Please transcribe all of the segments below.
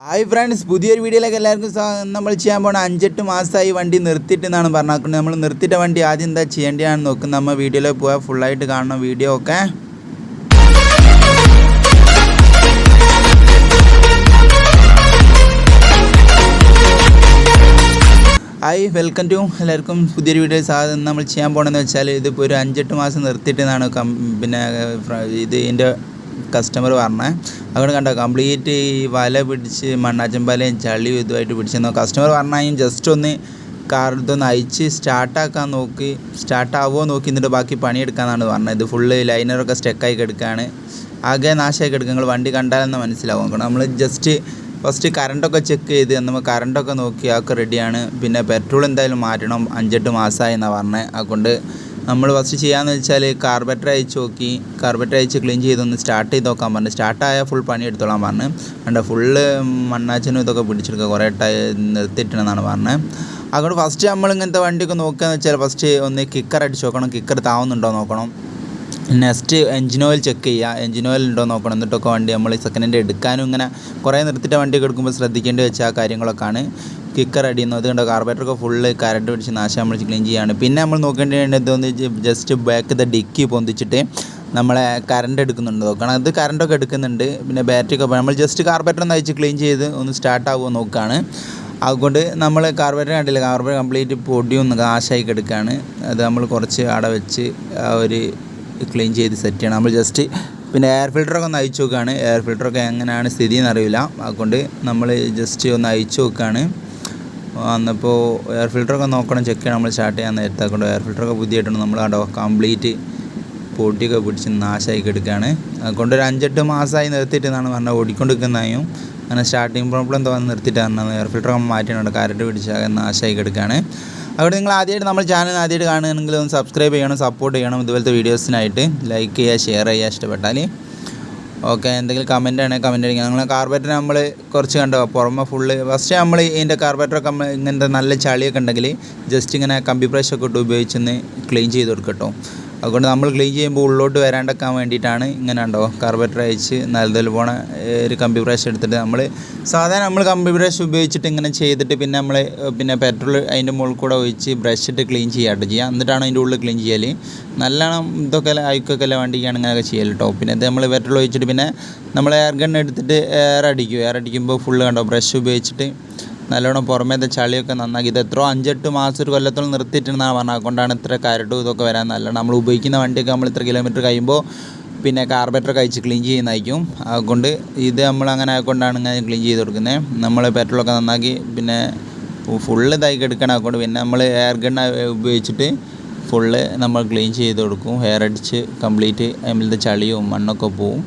Hi friends പുതിയൊരു വീഡിയോയിലേക്ക് എല്ലാവർക്കും. നമ്മൾ ചെയ്യാൻ പോണ അഞ്ചെട്ട് മാസമായി വണ്ടി നിർത്തിയിട്ട് എന്നാണ് പറഞ്ഞാക്കുന്നത് നമ്മൾ നിർത്തിയിട്ട വണ്ടി ആദ്യം എന്താ ചെയ്യേണ്ടതാണെന്ന് നോക്കുന്നത് നമ്മൾ വീഡിയോയിൽ പോയാൽ ഫുള്ളായിട്ട് കാണണം വീഡിയോ ഒക്കെ ഹായ് വെൽക്കം ടു എല്ലാവർക്കും പുതിയൊരു വീഡിയോ സാധനം നമ്മൾ ചെയ്യാൻ പോകണമെന്ന് വെച്ചാൽ ഇതിപ്പോൾ ഒരു അഞ്ചെട്ട് മാസം നിർത്തിയിട്ടെന്നാണ് കം പിന്നെ ഇത് ഇതിന്റെ കസ്റ്റമർ പറഞ്ഞത് അവിടെ കണ്ടോ കംപ്ലീറ്റ് ഈ വല പിടിച്ച് മണ്ണാച്ചമ്പാലയും ചളിയും ഇതുമായിട്ട് പിടിച്ചെന്നോ കസ്റ്റമർ പറഞ്ഞാൽ ജസ്റ്റ് ഒന്ന് കാർ അയച്ച് സ്റ്റാർട്ടാക്കാൻ നോക്കി. സ്റ്റാർട്ടാവുമോ നോക്കി എന്നിട്ട് ബാക്കി പണിയെടുക്കാമെന്നാണ് പറഞ്ഞത്. ഇത് ഫുള്ള് ലൈനറൊക്കെ സ്റ്റെക്കായി കിടക്കുകയാണ് ആകെ നാശമായി കിടക്കുക നിങ്ങൾ വണ്ടി കണ്ടാലെന്ന് മനസ്സിലാവും. കാരണം നമ്മൾ ജസ്റ്റ് ഫസ്റ്റ് കറണ്ടൊക്കെ ചെക്ക് ചെയ്ത് നമ്മൾ കറണ്ടൊക്കെ നോക്കി അതൊക്കെ റെഡിയാണ് പിന്നെ പെട്രോൾ എന്തായാലും മാറ്റണം. അഞ്ചെട്ട് മാസമായി എന്നാണ് പറഞ്ഞത് അതുകൊണ്ട് നമ്മൾ ഫസ്റ്റ് ചെയ്യാമെന്ന് വെച്ചാൽ കാർബറ്റർ അയച്ച് നോക്കി. കാർബറ്റർ അയച്ച് ക്ലീൻ ചെയ്തൊന്ന് സ്റ്റാർട്ട് ചെയ്ത് നോക്കാൻ പറഞ്ഞു. സ്റ്റാർട്ടായാൽ ഫുൾ പണി എടുത്തോളാൻ പറഞ്ഞു. അണ്ട ഫുള്ള് മണ്ണാച്ചനും ഇതൊക്കെ പിടിച്ചെടുക്കുക കുറേ ടൈ നിർത്തിയിട്ടെന്നാണ് പറഞ്ഞത് അതുകൊണ്ട് ഫസ്റ്റ് നമ്മൾ ഇങ്ങനത്തെ വണ്ടിയൊക്കെ നോക്കുകയെന്ന് വെച്ചാൽ ഫസ്റ്റ് ഒന്ന് കിക്കർ അടിച്ച് നോക്കണം. കിക്കർ താവുന്നുണ്ടോ നോക്കണം. നെക്സ്റ്റ് എഞ്ചിൻ ഓയിൽ ചെക്ക് ചെയ്യുക എഞ്ചിൻ ഓയിൽ ഉണ്ടോ നോക്കണം. എന്നിട്ടൊക്കെ വണ്ടി നമ്മൾ സെക്കൻഡ് ഹാൻഡ് എടുക്കാനും ഇങ്ങനെ കുറേ നിർത്തിയിട്ട് വണ്ടിയൊക്കെ എടുക്കുമ്പോൾ ശ്രദ്ധിക്കേണ്ടി വെച്ച ആ കാര്യങ്ങളൊക്കെയാണ് കിക്കർ അടിയുന്നത് കണ്ടോ? കാർബറേറ്ററൊക്കെ ഫുള്ള് കരണ്ട് പിടിച്ച് നാശം നമ്മൾ ക്ലീൻ ചെയ്യുകയാണ് പിന്നെ നമ്മൾ നോക്കേണ്ടത് വെച്ചാൽ ജസ്റ്റ് ബാക്ക് ദ ഡിക്കി പൊന്തിച്ചിട്ട് നമ്മളെ കറണ്ട് എടുക്കുന്നുണ്ട് നോക്കണം. അത് കറണ്ടൊക്കെ എടുക്കുന്നുണ്ട്. പിന്നെ ബാറ്ററി ഒക്കെ നമ്മൾ ജസ്റ്റ് കാർബറേറ്റർ ഒന്ന് അയച്ച് ക്ലീൻ ചെയ്ത് ഒന്ന് സ്റ്റാർട്ട് ആകുമോ നോക്കുകയാണ് അതുകൊണ്ട് നമ്മൾ കാർബറേറ്റർ കണ്ടില്ല? കാർബറേറ്റർ കംപ്ലീറ്റ് പൊടിയൊന്ന് കാശായി കിടക്കുകയാണ് അത് നമ്മൾ കുറച്ച് അവിടെ വെച്ച് ഒരു ക്ലീൻ ചെയ്ത് സെറ്റ് ചെയ്യണം. നമ്മൾ ജസ്റ്റ് പിന്നെ എയർ ഫിൽറ്ററൊക്കെ ഒന്ന് അയച്ചു നോക്കുകയാണ് എയർ ഫിൽറ്ററൊക്കെ എങ്ങനെയാണ് സ്ഥിതി എന്നറിയില്ല അതുകൊണ്ട് നമ്മൾ ജസ്റ്റ് ഒന്ന് അയച്ചു നോക്കുകയാണ് വന്നപ്പോൾ എയർ ഫിൽറ്ററൊക്കെ നോക്കണം ചെക്ക് ചെയ്യണം നമ്മൾ സ്റ്റാർട്ട് ചെയ്യാൻ നേരത്തെ കൊണ്ട് എയർ ഫിൽറ്ററൊക്കെ പുതിയതായിട്ടുണ്ട്. നമ്മൾ കണ്ടോ കംപ്ലീറ്റ് പൊട്ടിയൊക്കെ പിടിച്ച് നാശമായി എടുക്കുകയാണ് അതുകൊണ്ട് ഒരു അഞ്ചെട്ട് മാസമായി നിർത്തിയിട്ട് എന്നാണ് ഓടിക്കൊണ്ടിരിക്കുന്നതായും അങ്ങനെ സ്റ്റാർട്ടിങ് പ്രോബ്ലം തോന്നി നിർത്തിയിട്ട് പറഞ്ഞത്. എയർ ഫിൽറ്ററൊക്കെ മാറ്റിയിട്ടുണ്ട്. കരണ്ട് പിടിച്ച് നാശമായി കിടക്കുകയാണ്. അതുകൊണ്ട് നിങ്ങൾ ആദ്യമായിട്ട് നമ്മൾ ചാനൽ ആദ്യമായിട്ട് കാണുകയാണെങ്കിൽ ഒന്ന് സബ്സ്ക്രൈബ് ചെയ്യണം സപ്പോർട്ട് ചെയ്യണം. ഇതുപോലത്തെ വീഡിയോസിനായിട്ട് ലൈക്ക് ചെയ്യുക ഷെയർ ചെയ്യുക ഇഷ്ടപ്പെട്ടാൽ ഓക്കെ എന്തെങ്കിലും കമന്റ് ആണെങ്കിൽ കമന്റ് അടിക്കുക. നിങ്ങൾ കാർബേറ്റർ നമ്മൾ കുറച്ച് കണ്ടോ? പുറമെ ഫുള്ള് ഫസ്റ്റ് നമ്മൾ ഇതിന്റെ കാർബേറ്ററൊക്കെ ഇങ്ങനത്തെ നല്ല ചളിയൊക്കെ ഉണ്ടെങ്കിൽ ജസ്റ്റ് ഇങ്ങനെ കമ്പി ബ്രഷൊക്കെ ഇട്ട് ഉപയോഗിച്ചൊന്ന് ക്ലീൻ ചെയ്ത് കൊടുക്കട്ടോ അതുകൊണ്ട് നമ്മൾ ക്ലീൻ ചെയ്യുമ്പോൾ ഉള്ളോട്ട് വരാണ്ടക്കാൻ വേണ്ടിയിട്ടാണ് ഇങ്ങനെ ഉണ്ടോ കാർബറേറ്റർ അയച്ച് നല്ലതിൽ പോണ ഒരു കമ്പി ബ്രഷ് എടുത്തിട്ട് നമ്മൾ സാധാരണ നമ്മൾ കമ്പി ബ്രഷ് ഉപയോഗിച്ചിട്ട് ഇങ്ങനെ ചെയ്തിട്ട് പിന്നെ നമ്മൾ പിന്നെ പെട്രോൾ അതിന്റെ മുകളിൽ കൂടെ ഒഴിച്ച് ബ്രഷ് ഇട്ട് ക്ലീൻ ചെയ്യാട്ടോ ചെയ്യുക എന്നിട്ടാണ് അതിന്റെ ഉള്ളിൽ ക്ലീൻ ചെയ്യൽ നല്ലോണം ഇതൊക്കെ അയക്കൊക്കെ വണ്ടിക്കാണ് ഇങ്ങനെയൊക്കെ ചെയ്യൽ കേട്ടോ പിന്നെ ഇത് നമ്മൾ പെട്രോൾ ഒഴിച്ചിട്ട് പിന്നെ നമ്മൾ എയർ ഗൺ എടുത്തിട്ട് എയർ അടിക്കും. എയർ അടിക്കുമ്പോൾ ഫുള്ള് കണ്ടോ? ബ്രഷ് ഉപയോഗിച്ചിട്ട് നല്ലോണം പുറമേത്തെ ചളിയൊക്കെ നന്നാക്കി. ഇത് എത്രയോ അഞ്ചെട്ട് മാസം ഒരു കൊല്ലത്തോളം നിർത്തിയിട്ടുണ്ടെന്നാണ് പറഞ്ഞത്. അതുകൊണ്ടാണ് ഇത്ര കരടും ഇതൊക്കെ വരാൻ നല്ല നമ്മൾ ഉപയോഗിക്കുന്ന വണ്ടിയൊക്കെ നമ്മൾ ഇത്ര കിലോമീറ്റർ കഴിയുമ്പോൾ പിന്നെ കാർബറേറ്റർ കഴിച്ച് ക്ലീൻ ചെയ്യുന്നതായിരിക്കും. അതുകൊണ്ട് ഇത് നമ്മൾ അങ്ങനെ ആയതുകൊണ്ടാണ് ഇങ്ങനെ ക്ലീൻ ചെയ്ത് കൊടുക്കുന്നത്. നമ്മൾ പെട്രോളൊക്കെ നന്നാക്കി പിന്നെ ഫുള്ള് ഇതാക്കി എടുക്കണം അതുകൊണ്ട് പിന്നെ നമ്മൾ എയർ ഗൺ ഉപയോഗിച്ചിട്ട് ഫുള്ള് നമ്മൾ ക്ലീൻ ചെയ്ത് കൊടുക്കും. ഹെയർ അടിച്ച് കംപ്ലീറ്റ് അതിലത്തെ ചളിയും മണ്ണൊക്കെ പോവും.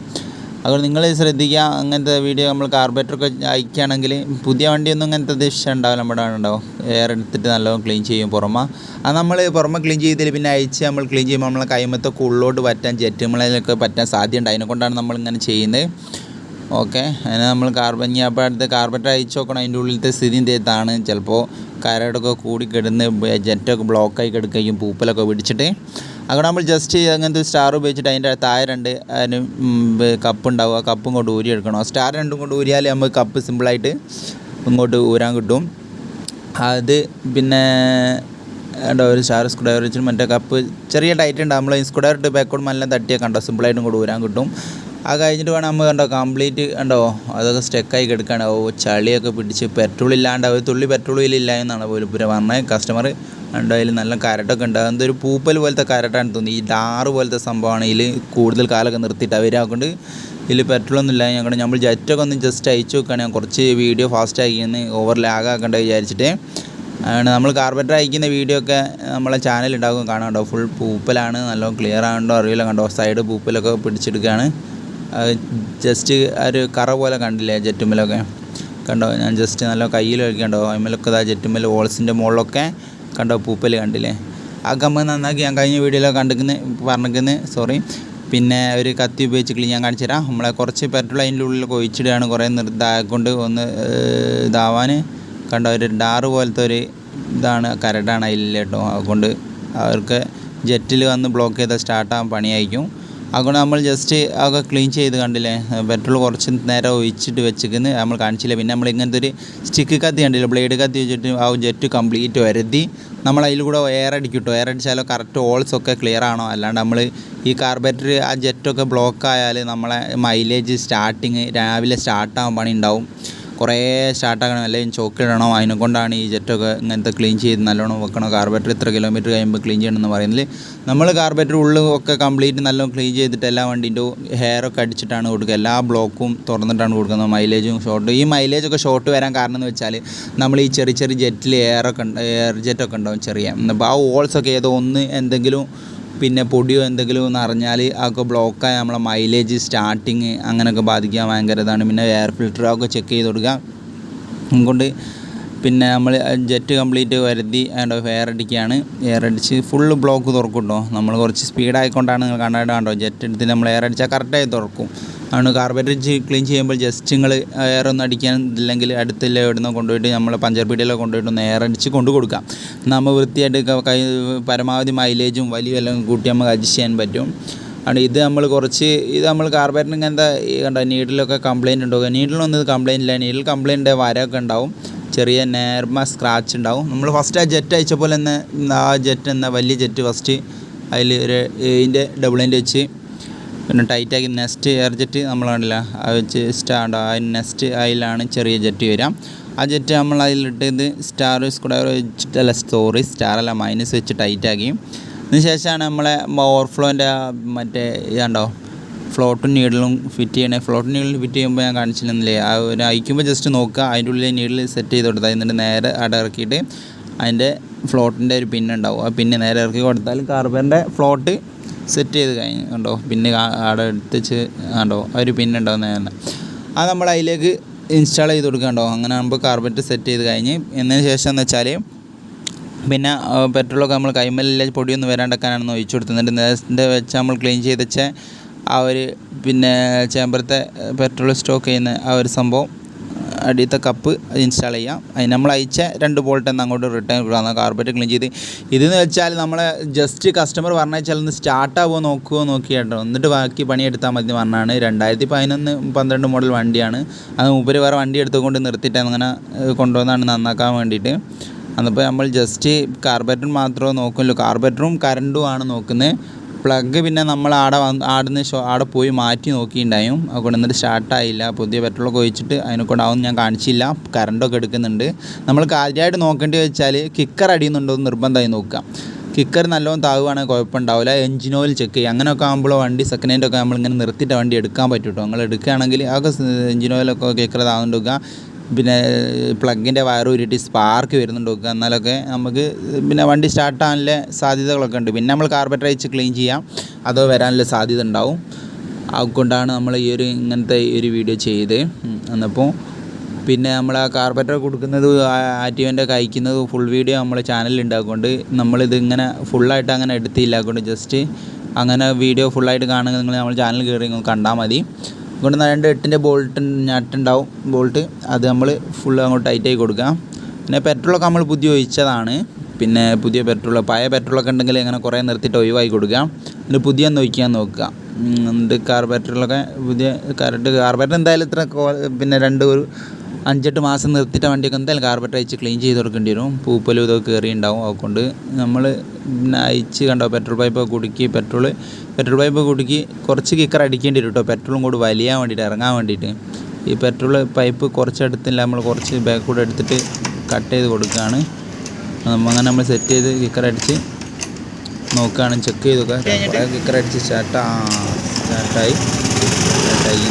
അതുകൊണ്ട് നിങ്ങൾ ശ്രദ്ധിക്കുക. അങ്ങനത്തെ വീഡിയോ നമ്മൾ കാർബറേറ്ററൊക്കെ അയക്കുകയാണെങ്കിൽ പുതിയ വണ്ടിയൊന്നും അങ്ങനത്തെ വിഷയം ഉണ്ടാവില്ല. നമ്മുടെ ഉണ്ടാവും. എയർ എടുത്തിട്ട് നല്ലോണം ക്ലീൻ ചെയ്യും പുറമെ. അത് നമ്മൾ പുറമെ ക്ലീൻ ചെയ്തിട്ട് പിന്നെ അയച്ച് നമ്മൾ ക്ലീൻ ചെയ്യുമ്പോൾ നമ്മളെ കൈമത്തൊക്കെ ഉള്ളോട്ട് പറ്റാൻ ജെറ്റുമലയിലൊക്കെ പറ്റാൻ സാധ്യതയുണ്ട്. അതിനെക്കൊണ്ടാണ് നമ്മളിങ്ങനെ ചെയ്യുന്നത്. ഓക്കെ അതിന് നമ്മൾ കാർബൺ ഇനി അപ്പോൾ അടുത്ത് കാർബറ്റർ അയച്ചു നോക്കണം. അതിന്റെ ഉള്ളിലത്തെ സ്ഥിതി എന്താണ് ചിലപ്പോൾ കരടൊക്കെ കൂടി കിടന്ന് ജെറ്റൊക്കെ ബ്ലോക്കായി കിടക്കുകയും പൂപ്പലൊക്കെ പിടിച്ചിട്ട് അവിടെ നമ്മൾ ജസ്റ്റ് അങ്ങനത്തെ സ്റ്റാർ ഉപയോഗിച്ചിട്ട് അതിന്റെ താഴെ രണ്ട് അതിന് കപ്പ് ഉണ്ടാവും. ആ കപ്പും കൊണ്ട് ഊരി എടുക്കണം. ആ സ്റ്റാർ രണ്ടും കൊണ്ട് ഊരിയാൽ നമുക്ക് കപ്പ് സിമ്പിളായിട്ട് ഇങ്ങോട്ട് ഊരാൻ കിട്ടും. അത് പിന്നെ ഉണ്ടോ ഒരു സ്റ്റാർ ഡ്രൈവർ വെച്ചിട്ട് മറ്റേ കപ്പ് ചെറിയ ടൈറ്റ് ഉണ്ട് നമ്മൾ ഡ്രൈവർ ഇട്ട് ബാക്കോട്ട് നല്ല തട്ടിയാൽ കണ്ടോ? സിമ്പിളായിട്ടും കൂടെ ഊരാൻ കിട്ടും. ആ കഴിഞ്ഞിട്ട് വേണം നമ്മൾ കണ്ടോ കംപ്ലീറ്റ് കണ്ടോ? അതൊക്കെ സ്റ്റെക്കായി കിടക്കുകയാണ് ഓ ചളിയൊക്കെ പിടിച്ച് പെട്രോൾ ഇല്ലാണ്ട് ഒരു തുള്ളി പെട്രോൾ ഇല്ല എന്നാണ് പോലും പറഞ്ഞത്. കസ്റ്റമർ കണ്ടോ അതിൽ നല്ല കരട്ടൊക്കെ ഉണ്ട്. അതെന്തൊരു പൂപ്പൽ പോലത്തെ കരട്ടാണ് തോന്നി ഈ ഡാറ് പോലത്തെ സംഭവമാണ് ഇതിൽ കൂടുതൽ കാലമൊക്കെ നിർത്തിയിട്ട് അവരാക്കൊണ്ട് ഇതിൽ പെട്രോളൊന്നും ഇല്ല ഞങ്ങൾ നമ്മൾ ജെറ്റൊക്കെ ഒന്ന് ജസ്റ്റ് അയച്ചു ഞാൻ കുറച്ച് വീഡിയോ ഫാസ്റ്റ് ആക്കിയെന്ന് ഓവർ ലാഗ് ആക്കണ്ട വിചാരിച്ചിട്ട്. ആണ് നമ്മൾ കാർബറ്റർ അയക്കുന്ന വീഡിയോ ഒക്കെ നമ്മളെ ചാനൽ ഉണ്ടാക്കും കാണാം ഫുൾ പൂപ്പലാണ്. നല്ല ക്ലിയർ ആകണ്ടോ അറിയില്ല. കണ്ടോ? സൈഡ് പൂപ്പലൊക്കെ പിടിച്ചെടുക്കുകയാണ് ജസ്റ്റ് ഒരു കറ പോലെ കണ്ടില്ലേ ജെറ്റുമ്മലൊക്കെ? കണ്ടോ? ഞാൻ ജസ്റ്റ് നല്ല കയ്യിൽ വയ്ക്കണ്ടോ അതിമേലൊക്കെ ഇതാ ജെറ്റുമ്മൽ വോൾസിന്റെ മുകളിലൊക്കെ കണ്ടോ പൂപ്പൽ കണ്ടില്ലേ? ആ കമ്പ് നന്നാക്കി ഞാൻ കഴിഞ്ഞ വീഡിയോയിലൊക്കെ കണ്ടിരിക്കുന്നത് പറഞ്ഞിരിക്കുന്നത് സോറി പിന്നെ ഒരു കത്തി ഉപയോഗിച്ച് ക്ലീൻ ഞാൻ കാണിച്ചു തരാം നമ്മളെ കുറച്ച് പെട്രോൾ അതിന്റെ ഉള്ളിലൊക്കെ ഒഴിച്ചിടുകയാണ് കുറേ നിർദ്ദാക്കൊണ്ട് ഒന്ന് ഇതാവാൻ കണ്ടോ ഒരു ഡാറ് പോലത്തെ ഒരു ഇതാണ് കരടാണ് അതിൽ കേട്ടോ. അതുകൊണ്ട് അവർക്ക് ജെറ്റിൽ വന്ന് ബ്ലോക്ക് ചെയ്താൽ സ്റ്റാർട്ടാകാൻ പണിയായിരിക്കും. അതുകൊണ്ട് നമ്മൾ ജസ്റ്റ് അതൊക്കെ ക്ലീൻ ചെയ്ത് കണ്ടില്ലേ? പെട്രോൾ കുറച്ച് നേരം ഒഴിച്ചിട്ട് വെച്ചിരിക്കുന്നു. നമ്മൾ കാണിച്ചില്ല? പിന്നെ നമ്മൾ ഇങ്ങനത്തെ ഒരു സ്റ്റിക്ക് കത്തി കണ്ടില്ല? ബ്ലേഡ് കത്തി വെച്ചിട്ട് ആ ജെറ്റ് കംപ്ലീറ്റ് വരുത്തി. നമ്മൾ അതിൽ കൂടെ എയർ അടിക്കിട്ടോ കേട്ടോ എയർ അടിച്ചാലോ കറക്റ്റ് ഹോൾസ് ഒക്കെ ക്ലിയർ ആണോ? അല്ലാണ്ട് നമ്മൾ ഈ കാർബറേറ്റർ ആ ജെറ്റൊക്കെ ബ്ലോക്ക് ആയാൽ നമ്മളെ മൈലേജ് സ്റ്റാർട്ടിങ് രാവിലെ സ്റ്റാർട്ടാകാൻ പണി ഉണ്ടാവും. കുറേ സ്റ്റാർട്ടാക്കണം അല്ലെങ്കിൽ ചോക്കിടണം അതിനെ കൊണ്ടാണ് ഈ ജെറ്റൊക്കെ ഇങ്ങനത്തെ ക്ലീൻ ചെയ്ത് നല്ലോണം വെക്കണം കാർബറേറ്റർ ഇത്ര കിലോമീറ്റർ കഴിയുമ്പോൾ ക്ലീൻ ചെയ്യണമെന്ന് പറയുന്നത്. നമ്മൾ കാർബറേറ്റർ ഉള്ളിൽ ഒക്കെ കംപ്ലീറ്റ് നല്ലോണം ക്ലീൻ ചെയ്തിട്ട് എല്ലാ വണ്ടീന്റെ ഹെയറൊക്കെ അടിച്ചിട്ടാണ് കൊടുക്കുക. എല്ലാ ബ്ലോക്കും തുറന്നിട്ടാണ് കൊടുക്കുന്നത് മൈലേജും ഷോർട്ട് ഈ മൈലേജൊക്കെ ഷോർട്ട് വരാൻ കാരണം എന്ന് വെച്ചാൽ നമ്മൾ ഈ ചെറിയ ചെറിയ ജെറ്റിൽ എയറൊക്കെ എയർ ജെറ്റൊക്കെ ഉണ്ടാവും ചെറിയ. അപ്പോൾ ആ ഓൾസൊക്കെ ഏതോ ഒന്ന് എന്തെങ്കിലും പിന്നെ പൊടിയോ എന്തെങ്കിലും ഒന്ന് അറിഞ്ഞാൽ അതൊക്കെ ബ്ലോക്കായി നമ്മളെ മൈലേജ് സ്റ്റാർട്ടിങ് അങ്ങനെയൊക്കെ ബാധിക്കാൻ ഭയങ്കര ഇതാണ്. പിന്നെ എയർ ഫിൽറ്റർ ഒക്കെ ചെക്ക് ചെയ്ത് കൊടുക്കുക. അതുകൊണ്ട് പിന്നെ നമ്മൾ ജെറ്റ് കംപ്ലീറ്റ് വരുത്തി അതിന്റെ എയർ അടിക്കുകയാണ്. എയർ അടിച്ച് ഫുള്ള് ബ്ലോക്ക് തുറക്കും കേട്ടോ നമ്മൾ കുറച്ച് സ്പീഡായിക്കൊണ്ടാണ് നിങ്ങൾ കണ്ണായിട്ട് കണ്ടോ? ജെറ്റ് എടുത്ത് നമ്മൾ എയർ അടിച്ചാൽ കറക്റ്റായി തുറക്കും. ആണ്. കാർബറേറ്റർ ക്ലീൻ ചെയ്യുമ്പോൾ ജസ്റ്റ് നിങ്ങൾ എയർ ഒന്നും അടിക്കാൻ ഇല്ലെങ്കിൽ അടുത്തുള്ള എവിടുന്ന് കൊണ്ടുപോയിട്ട് നമ്മൾ പഞ്ചർ പീടിയിലോ കൊണ്ടുപോയിട്ട് ഒന്ന് എയർ അടിച്ച് കൊണ്ടു കൊടുക്കാം. നമ്മൾ വൃത്തിയായിട്ട് കൈ പരമാവധി മൈലേജും വലിയ എല്ലാം കൂട്ടി നമുക്ക് അഡ്ജസ്റ്റ് ചെയ്യാൻ പറ്റും. ആണ് ഇത് നമ്മൾ കുറച്ച് ഇത് നമ്മൾ കാർബറേറ്റർ ഇങ്ങനത്തെ കണ്ട നീഡിലൊക്കെ കംപ്ലയിന്റ് ഉണ്ടാവും നീഡിലൊന്നും ഇത് കംപ്ലയിന്റ് ഇല്ല. നീഡിൽ കംപ്ലയിന്റ് വരൊക്കെ ഉണ്ടാവും. ചെറിയ നേർമ സ്ക്രാച്ച് ഉണ്ടാവും. നമ്മൾ ഫസ്റ്റ് ആ ജെറ്റ് അയച്ച പോലെ തന്നെ ആ ജെറ്റ് എന്ന വലിയ ജെറ്റ് ഫസ്റ്റ് അതിൽ ഒരു ഇതിന്റെ ഡബിൾ ഡബിളിന്റെ വെച്ച് പിന്നെ ടൈറ്റാക്കി നെസ്റ്റ് എയർ ജെറ്റ് നമ്മൾ കണ്ടില്ല വെച്ച് സ്റ്റാർട്ട് ആ നെസ്റ്റ് അതിലാണ് ചെറിയ ജെറ്റ് വരാം. ആ ജെറ്റ് നമ്മൾ അതിലിട്ട് ഇത് സ്റ്റാർ സ്ക്വയർ വെച്ചിട്ടല്ല സോറി സ്റ്റാർ അല്ല മൈനസ് വെച്ച് ടൈറ്റാക്കി അതിന് ശേഷമാണ് നമ്മളെ ഓവർഫ്ലോന്റെ മറ്റേ ഇതുണ്ടോ ഫ്ലോട്ടും നീഡിലും ഫിറ്റ് ചെയ്യണേ. ഫ്ലോട്ടും നീഡിൽ ഫിറ്റ് ചെയ്യുമ്പോൾ ഞാൻ കാണിച്ചില്ലെന്നില്ലേ ആ ഒരു അയക്കുമ്പോൾ ജസ്റ്റ് നോക്കുക അതിന്റെ ഉള്ളിൽ നീഡിൽ സെറ്റ് ചെയ്ത് കൊടുത്താൽ എന്നിട്ട് നേരെ അവിടെ ഇറക്കിയിട്ട് അതിന്റെ ഫ്ലോട്ടിന്റെ ഒരു പിന്നുണ്ടാവും ആ പിന്നെ നേരെ ഇറക്കി കൊടുത്താൽ കാർബറിന്റെ ഫ്ലോട്ട് സെറ്റ് ചെയ്ത് കഴിഞ്ഞു കണ്ടോ? പിന്നെ അവിടെ എടുത്തിച്ച് കണ്ടോ? ഒരു തന്നെ അത് നമ്മൾ അതിലേക്ക് ഇൻസ്റ്റാൾ ചെയ്ത് കൊടുക്കണ്ടോ അങ്ങനെ ആകുമ്പോൾ കാർബറ്റ് സെറ്റ് ചെയ്ത് കഴിഞ്ഞ് എന്നതിന് ശേഷം എന്ന് വെച്ചാൽ പിന്നെ പെട്രോളൊക്കെ നമ്മൾ കൈമലില്ല പൊടിയൊന്നും വരാണ്ടക്കാനാണെന്ന് ഒഴിച്ചു കൊടുത്തുന്നുണ്ട് നേരത്തെ വെച്ച് നമ്മൾ ക്ലീൻ ചെയ്ത് ആ ഒരു പിന്നെ ചേമ്പറത്തെ പെട്രോൾ സ്റ്റോക്ക് ചെയ്യുന്ന ആ ഒരു സംഭവം അടിയത്തെ കപ്പ് ഇൻസ്റ്റാൾ ചെയ്യാം. അതിന് നമ്മൾ അയച്ച രണ്ട് ബോൾട്ട് അങ്ങോട്ട് റിട്ടേൺ വിടാം കാർപ്പറ്റ് ക്ലീൻ ചെയ്ത്. ഇതെന്ന് വെച്ചാൽ നമ്മൾ ജസ്റ്റ് കസ്റ്റമർ പറഞ്ഞാൽ ഒന്ന് സ്റ്റാർട്ടാവുമോ നോക്കുമോ നോക്കി കേട്ടോ എന്നിട്ട് ബാക്കി പണിയെടുത്താൽ മതി പറഞ്ഞാണ്. രണ്ടായിരത്തി പതിനൊന്ന് പന്ത്രണ്ട് മോഡൽ വണ്ടിയാണ്. അത് മുപ്പര് വേറെ വണ്ടി എടുത്തുകൊണ്ട് നിർത്തിയിട്ട് അങ്ങനെ കൊണ്ടുവന്നാണ് നന്നാക്കാൻ വേണ്ടിയിട്ട്. അന്നിപ്പോൾ നമ്മൾ ജസ്റ്റ് കാർബറ്റർ മാത്രമേ നോക്കുള്ളൂ. കാർബറ്ററും കറണ്ടും ആണ് നോക്കുന്നത് പ്ലഗ് പിന്നെ നമ്മൾ ആടെ വന്ന് ആടുന്ന് ഷോ ആടെ പോയി മാറ്റി നോക്കിയിട്ടുണ്ടായും അതുകൊണ്ട് എന്നിട്ട് സ്റ്റാർട്ടായില്ല പുതിയ പെട്രോളൊക്കെ ഒഴിച്ചിട്ട് അതിനെ കൊണ്ടാവും ഞാൻ കാണിച്ചില്ല. കറണ്ടൊക്കെ എടുക്കുന്നുണ്ട്. നമ്മൾ കാര്യമായിട്ട് നോക്കേണ്ടി വെച്ചാൽ കിക്കർ അടിയുന്നുണ്ടോ എന്ന് നിർബന്ധമായി നോക്കാം കിക്കർ നല്ലോണം താവുകയാണെങ്കിൽ കുഴപ്പമുണ്ടാവില്ല. എഞ്ചിൻ ഓയിൽ ചെക്ക് ചെയ്യുക. അങ്ങനെയൊക്കെ ആകുമ്പോൾ വണ്ടി സെക്കൻഡ് ഹാൻഡൊക്കെ നമ്മളിങ്ങനെ നിർത്തിയിട്ട് വണ്ടി എടുക്കാൻ പറ്റും കേട്ടോ നിങ്ങൾ എടുക്കുകയാണെങ്കിൽ അതൊക്കെ എഞ്ചിൻ ഓയിലൊക്കെ കിക്കർ താവുന്നുണ്ട് വെക്കുക പിന്നെ പ്ലഗിന്റെ വയർ ഉരുട്ടി സ്പാർക്ക് വരുന്നുണ്ട് എന്നാലൊക്കെ നമുക്ക് പിന്നെ വണ്ടി സ്റ്റാർട്ടാകാനുള്ള സാധ്യതകളൊക്കെ ഉണ്ട്. പിന്നെ നമ്മൾ കാർബറ്റർ അയച്ച് ക്ലീൻ ചെയ്യാം. അതോ വരാനുള്ള സാധ്യത ഉണ്ടാവും. അതുകൊണ്ടാണ് നമ്മൾ ഈ ഒരു ഇങ്ങനത്തെ ഒരു വീഡിയോ ചെയ്ത് എന്നപ്പോൾ പിന്നെ നമ്മൾ ആ കാർബറ്റർ കൊടുക്കുന്നത് ആക്റ്റീവന്റെ കഴിക്കുന്നത് ഫുൾ വീഡിയോ നമ്മൾ ചാനലിൽ ഉണ്ടാക്കുകൊണ്ട് നമ്മളിത് ഇങ്ങനെ ഫുള്ളായിട്ട് അങ്ങനെ എടുത്തില്ല. അതുകൊണ്ട് ജസ്റ്റ് അങ്ങനെ വീഡിയോ ഫുള്ളായിട്ട് കാണുക നിങ്ങൾ നമ്മൾ ചാനൽ കയറി കണ്ടാൽ മതി. അതുകൊണ്ട് രണ്ട് എട്ടിന്റെ ബോൾട്ട് ഞട്ടുണ്ടാവും ബോൾട്ട് അത് നമ്മൾ ഫുൾ അങ്ങോട്ട് ടൈറ്റായി കൊടുക്കാം പിന്നെ പെട്രോളൊക്കെ നമ്മൾ പുതിയ ഒഴിച്ചതാണ്. പിന്നെ പുതിയ പെട്രോൾ പഴയ പെട്രോളൊക്കെ ഉണ്ടെങ്കിൽ അങ്ങനെ കുറേ നിർത്തിയിട്ട് ഒഴിവായി കൊടുക്കുക. എന്നിട്ട് പുതിയ ഒന്ന് ഒഴിക്കാൻ നോക്കുക. എന്നിട്ട് കാർബറേറ്ററിലൊക്കെ പുതിയ കാർ കാർബറേറ്റർ എന്തായാലും ഇത്ര പിന്നെ രണ്ട് ഒരു അഞ്ചെട്ട് മാസം നിർത്തിയിട്ട വണ്ടിയൊക്കെ എന്തായാലും കാർബറ്റർ അയച്ച് ക്ലീൻ ചെയ്ത് കൊടുക്കേണ്ടി വരും. പൂപ്പലും ഇതൊക്കെ കയറി ഉണ്ടാവും അതുകൊണ്ട് നമ്മൾ പിന്നെ അയച്ച് കണ്ടോ പെട്രോൾ പൈപ്പ് കുടുക്കി പെട്രോൾ പെട്രോൾ പൈപ്പ് കുടുക്കി കുറച്ച് കിക്കർ അടിക്കേണ്ടി വരും കേട്ടോ പെട്രോളും കൂടി വലിയാൻ വേണ്ടിയിട്ട് ഇറങ്ങാൻ വേണ്ടിയിട്ട്. ഈ പെട്രോൾ പൈപ്പ് കുറച്ചെടുത്തില്ല നമ്മൾ കുറച്ച് ബാക്ക് കൂടെ എടുത്തിട്ട് കട്ട് ചെയ്ത് കൊടുക്കുകയാണ് അങ്ങനെ നമ്മൾ സെറ്റ് ചെയ്ത് കിക്കർ അടിച്ച് നോക്കുകയാണ് ചെക്ക് ചെയ്ത് നോക്കുക കിക്കർ അടിച്ച് സ്റ്റാർട്ട് ആ സ്റ്റാർട്ടായി സ്റ്റാർട്ടായി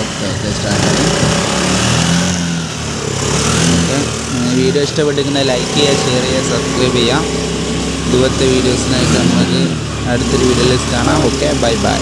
ഓക്കെ ഓക്കെ സ്റ്റാർട്ടായി ഓക്കെ വീഡിയോ ഇഷ്ടപ്പെട്ടിരിക്കുന്നത് ലൈക്ക് ചെയ്യുക ഷെയർ ചെയ്യുക സബ്സ്ക്രൈബ് ചെയ്യുക. ഇതുപോലത്തെ വീഡിയോസിനായിട്ട് നമുക്ക് അടുത്തൊരു വീഡിയോയിൽ കാണാം. Okay bye bye